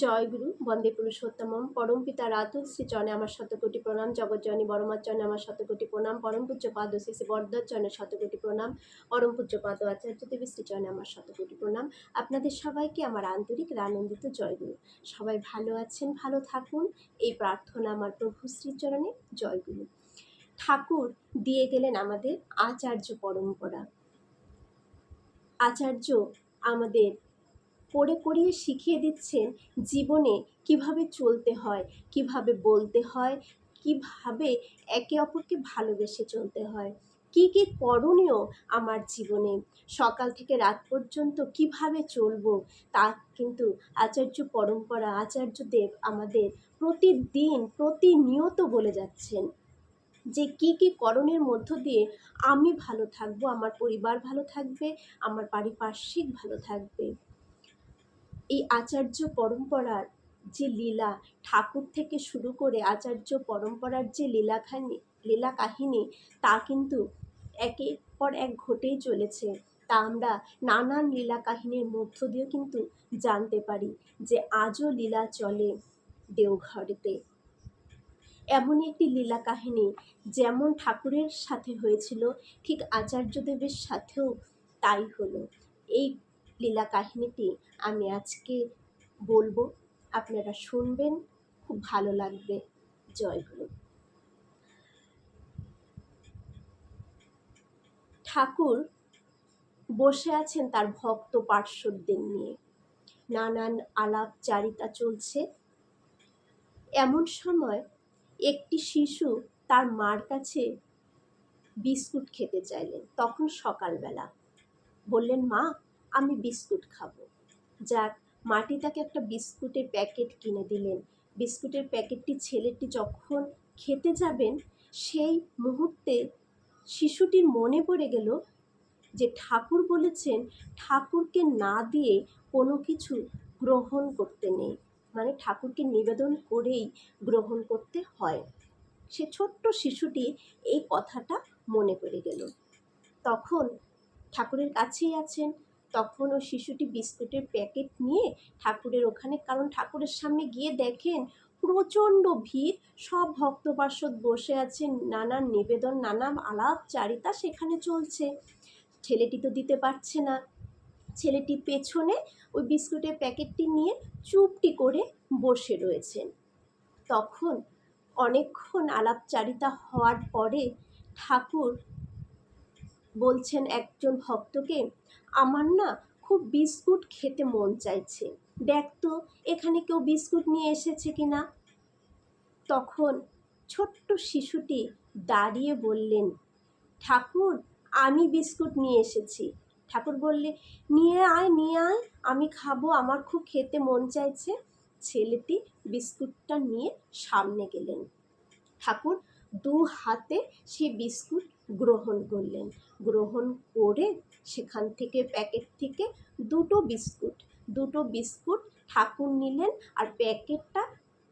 জয় গুরু, বন্দে পুরুষোত্তমম। পরম পিতা রাতুল শ্রীচরণে আমার শতকোটি প্রণাম। জগজ্জননী বড়মার চরণে আমার শতকোটি প্রণাম। পরম পূজ্য পাদ শ্রী শ্রী চরণে শতকোটি প্রণাম। পরম পূজ্য পাদ আচার্য দেবী শ্রীচরণে আমার শতকোটি প্রণাম। আপনাদের সবাইকে আমার আন্তরিক আনন্দিত জয়গুরু সবাই ভালো আছেন, ভালো থাকুন। এই প্রার্থনা আমার প্রভু শ্রীচরণে জয়গুরু ঠাকুর দিয়ে গেলেন আমাদের আচার্য পরম্পরা। আচার্য আমাদের পড়ে পড়িয়ে শিখিয়ে দিচ্ছেন জীবনে কীভাবে চলতে হয়, কীভাবে বলতে হয়, কীভাবে একে অপরকে ভালোবেসে চলতে হয়, কি কি করণীয় আমার জীবনে, সকাল থেকে রাত পর্যন্ত কীভাবে চলবো, তা কিন্তু আচার্য পরম্পরা আচার্যদেব আমাদের প্রতিদিন প্রতিনিয়ত বলে যাচ্ছেন যে কি কি করণের মধ্য দিয়ে আমি ভালো থাকব, আমার পরিবার ভালো থাকবে, আমার পারিপার্শ্বিক ভালো থাকবে। এই আচার্য পরম্পরার যে লীলা ঠাকুর থেকে শুরু করে আচার্য পরম্পরার যে লীলাখানি লীলা কাহিনী, তা কিন্তু একের পর এক ঘটেই চলেছে। তা আমরা নানান লীলা কাহিনীর মধ্য দিয়েও কিন্তু জানতে পারি যে আজও লীলা চলে দেওঘরেতে। এমনই একটি লীলা কাহিনী যেমন ঠাকুরের সাথে হয়েছিল, ঠিক আচার্যদেবের সাথেও তাই হলো। এই লীলা কাহিনীটি আমি আজকে বলব। আপনারা শুনবেন, খুব ভালো লাগবে। জয় গুরু। ঠাকুর বসে আছেন তার ভক্ত পার্শ্বদের নিয়ে। নানান আলাপচারিতা চলছে। এমন সময় একটি শিশু তার মার কাছে বিস্কুট খেতে চাইলেন, তখন সকালবেলা। বললেন, মা আমি বিস্কুট খাব। যাক, মাটি তাকে একটা বিস্কুটের প্যাকেট কিনে দিলেন। বিস্কুটের প্যাকেটটি ছেলেটি যখন খেতে যাবেন, সেই মুহূর্তে শিশুটির মনে পড়ে গেল যে ঠাকুর বলেছেন, ঠাকুরকে না দিয়ে কোনো কিছু গ্রহণ করতে নেই। মানে ঠাকুরকে নিবেদন করেই গ্রহণ করতে হয়। সে ছোট্ট শিশুটি এই কথাটা মনে পড়ে গেল। তখন ঠাকুরের কাছেই আছেন তখন ওই শিশুটি বিস্কুটের প্যাকেট নিয়ে ঠাকুরের ওখানে, কারণ ঠাকুরের সামনে গিয়ে দেখেন প্রচণ্ড ভিড়। সব ভক্ত পার্শ্বদ বসে আছে নানান নিবেদন নানান আলাপচারিতা সেখানে চলছে। ছেলেটি তো দিতে পারছে না। ছেলেটি পেছনে ওই বিস্কুটের প্যাকেটটি নিয়ে চুপটি করে বসে রয়েছেন। তখন অনেকক্ষণ আলাপচারিতা হওয়ার পরে ঠাকুর বলছেন একজন ভক্তকে, আমার না খুব বিস্কুট খেতে মন চাইছে। দেখ তো, এখানে কেউ বিস্কুট নিয়ে এসেছে কি না? তখন ছোট্ট শিশুটি দাঁড়িয়ে বললেন, ঠাকুর, আমি বিস্কুট নিয়ে এসেছি। ঠাকুর বললে, নিয়ে আয় নিয়ে আয়, আমি খাব, আমার খুব খেতে মন চাইছে। ছেলেটি বিস্কুটটা নিয়ে সামনে গেলেন। ঠাকুর দু হাতে সেই বিস্কুট গ্রহণ করলেন। গ্রহণ করে সেখান থেকে, প্যাকেট থেকে দুটো বিস্কুট দুটো বিস্কুট ঠাকুর নিলেন আর প্যাকেটটা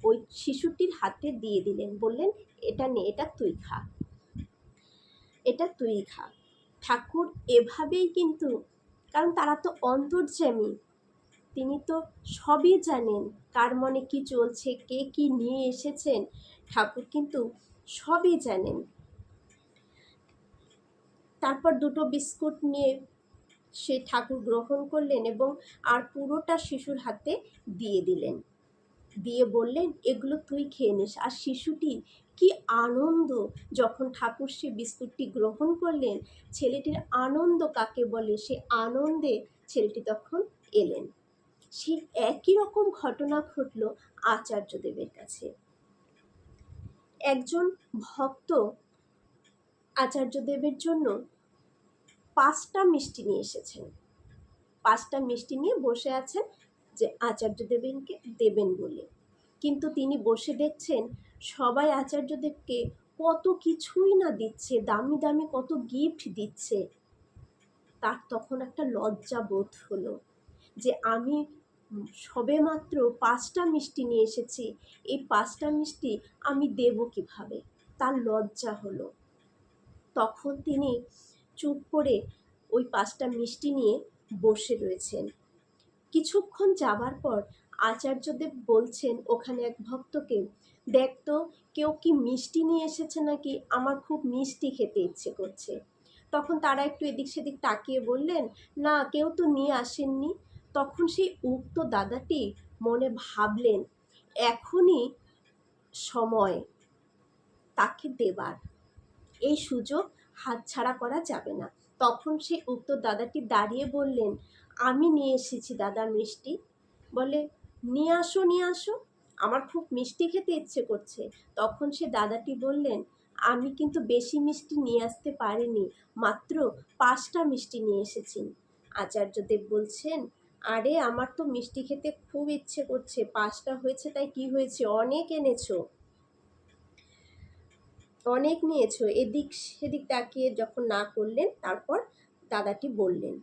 ওই শিশুটির হাতে দিয়ে দিলেন। বললেন, এটা নে, এটা তুই খা। এটা তুই খা। ঠাকুর এভাবেই কিন্তু, কারণ তারা তো অন্তর্যামী। তিনি তো সবই জানেন কার মনে কি চলছে, কে কি নিয়ে এসেছেন। ঠাকুর কিন্তু সবই জানেন। তারপর দুটো বিস্কুট নিয়ে সে ঠাকুর গ্রহণ করলেন এবং আর পুরোটা শিশুর হাতে দিয়ে দিলেন। দিয়ে বললেন, এগুলো তুই খেয়ে নিস। আর শিশুটি, কি আনন্দ! যখন ঠাকুর সে বিস্কুটটি গ্রহণ করলেন, ছেলেটির আনন্দ কাকে বলে? সে আনন্দে ছেলেটি তখন এলেন। সে একই রকম ঘটনা ঘটল আচার্যদেবের কাছে। একজন ভক্ত আচার্যদেবের জন্য পাঁচটা মিষ্টি নিয়ে এসেছেন। পাঁচটা মিষ্টি নিয়ে বসে আছেন যে আচার্যদেবকে দেবেন বলে। কিন্তু তিনি বসে দেখছেন, সবাই আচার্যদেবকে কত কিছুই না দিচ্ছে, দামি দামি কত গিফট দিচ্ছে। তার তখন একটা লজ্জা বোধ হলো যে আমি সবে মাত্র পাঁচটা মিষ্টি নিয়ে এসেছি, এই পাঁচটা মিষ্টি আমি দেব কীভাবে? তার লজ্জা হলো। তখন তিনি চুপ করে ওই পাঁচটা মিষ্টি নিয়ে বসে রয়েছেন। কিছুক্ষণ যাবার পর আচার্যদেব বলছেন, ওখানে এক ভক্তকে। দেখ তো, কেউ কি মিষ্টি নিয়ে এসেছে নাকি? আমার খুব মিষ্টি খেতে ইচ্ছে করছে। তখন তারা একটু এদিক সেদিক তাকিয়ে বললেন, না, কেউ তো নিয়ে আসেননি। তখন সেই উক্ত দাদাটি মনে ভাবলেন, এখনই সময় তাকে দেবার। এই সুযোগ হাতছাড়া করা যাবে না। তখন সে উক্ত দাদাটি দাঁড়িয়ে বললেন, আমি নিয়ে এসেছি দাদা মিষ্টি। বলে, নিয়ে আসো নিয়ে আসো। আমার খুব মিষ্টি খেতে ইচ্ছে করছে। তখন সে দাদাটি বললেন, আমি কিন্তু বেশি মিষ্টি নিয়ে আসতে পারিনি, মাত্র পাঁচটা মিষ্টি নিয়ে এসেছি। আচার্যদেব বলছেন, আরে, আমার তো মিষ্টি খেতে খুব ইচ্ছে করছে, পাঁচটা হয়েছে তাই কি হয়েছে? অনেক এনেছো। অনেক নিয়েছো, এদিক সেদিক তাকিয়ে যখন না করলেন, তারপর দাদাটি বললেন,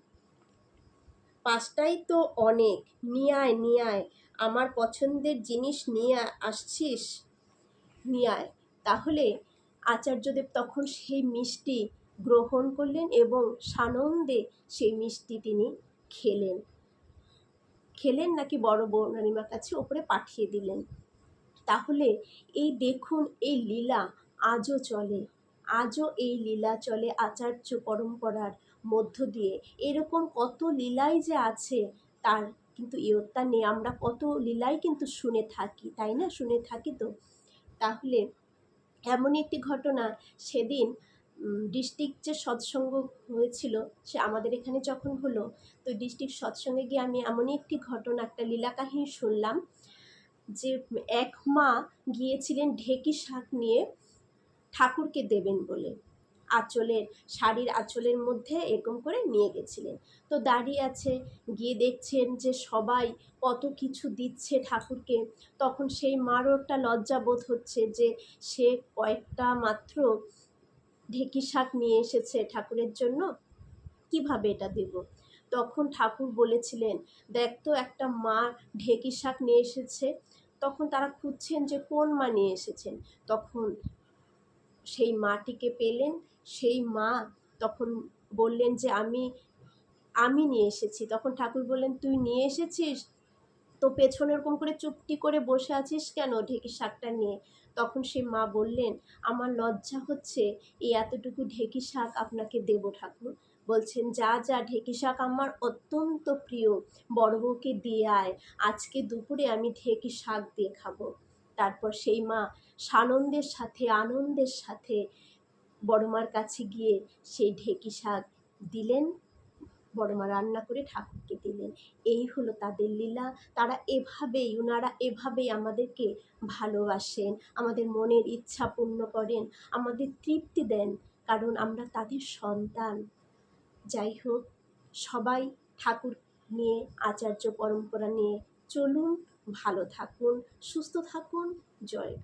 পাঁচটাই তো অনেক নিয়ে আয় নিয়ে আয় আমার পছন্দের জিনিস নিয়ে আসছিস? নিয়ে আয় তাহলে আচার্যদেব তখন সেই মিষ্টি গ্রহণ করলেন এবং সানন্দে সেই মিষ্টি তিনি খেলেন। খেলেন নাকি বড় বৌরানিমার কাছে ওপরে পাঠিয়ে দিলেন? তাহলে এই দেখুন এই লীলা আজও চলে, আজও এই লীলা চলে আচার্য পরম্পরার মধ্য দিয়ে। এরকম কত লীলাই যে আছে তার কিন্তু ইয়ত্তা নেই। আমরা কত লীলাই কিন্তু শুনে থাকি, তাই না? শুনে থাকি তো? তাহলে এমনই একটি ঘটনা, সেদিন ডিস্ট্রিক্ট যে সৎসঙ্গ হয়েছিল, সে আমাদের এখানে যখন হলো, তো ডিস্ট্রিক্ট সৎসঙ্গে গিয়ে আমি এমনই একটি ঘটনা, একটা লীলা কাহিনী শুনলাম যে, এক মা গিয়েছিলেন ঢেকি শাক নিয়ে ঠাকুরকে দেবেন বলে। আঁচলের, শাড়ির আঁচলের মধ্যে এরকম করে নিয়ে গেছিলেন। তো দাঁড়িয়ে আছে, গিয়ে দেখছেন যে সবাই কত কিছু দিচ্ছে ঠাকুরকে। তখন সেই মারও একটা লজ্জা বোধ হচ্ছে যে সে কয়েকটা মাত্র ঢেকি শাক নিয়ে এসেছে ঠাকুরের জন্য। কীভাবে এটা দেব? তখন ঠাকুর বলেছিলেন, দেখ তো, একটা মা ঢেকি শাক নিয়ে এসেছে। তখন তারা খুঁজছেন যে কোন মা নিয়ে এসেছেন। তখন সেই মাটিকে পেলেন, সেই মা তখন বললেন যে, আমি আমি নিয়ে এসেছি। তখন ঠাকুর বললেন, তুই নিয়ে এসেছিস? তো পেছনে ওরকম করে চুপটি করে বসে আছিস কেন ঢেকি শাকটা নিয়ে? তখন সে মা বললেন, আমার লজ্জা হচ্ছে এই এতটুকু ঢেকি শাক আপনাকে দেব ঠাকুর। বলছেন, যা যা ঢেকি শাক আমার অত্যন্ত প্রিয়। বড় বউকে দিয়ে আয়। আজকে দুপুরে আমি ঢেকি শাক দিয়ে খাব। তারপর সেই মা সানন্দের সাথে, আনন্দের সাথে বড়মার কাছে গিয়ে সেই ঢেকি শাক দিলেন, বড়মা রান্না করে ঠাকুরকে দিলেন। এই হলো তাদের লীলা। তারা এভাবেই ওনারা এভাবেই আমাদেরকে ভালোবাসেন, আমাদের মনের ইচ্ছা পূর্ণ করেন, আমাদের তৃপ্তি দেন, কারণ আমরা তাদের সন্তান। যাই হোক, সবাই ঠাকুর নিয়ে, আচার্য পরম্পরা নিয়ে চলুন, ভালো থাকুন, সুস্থ থাকুন, জয়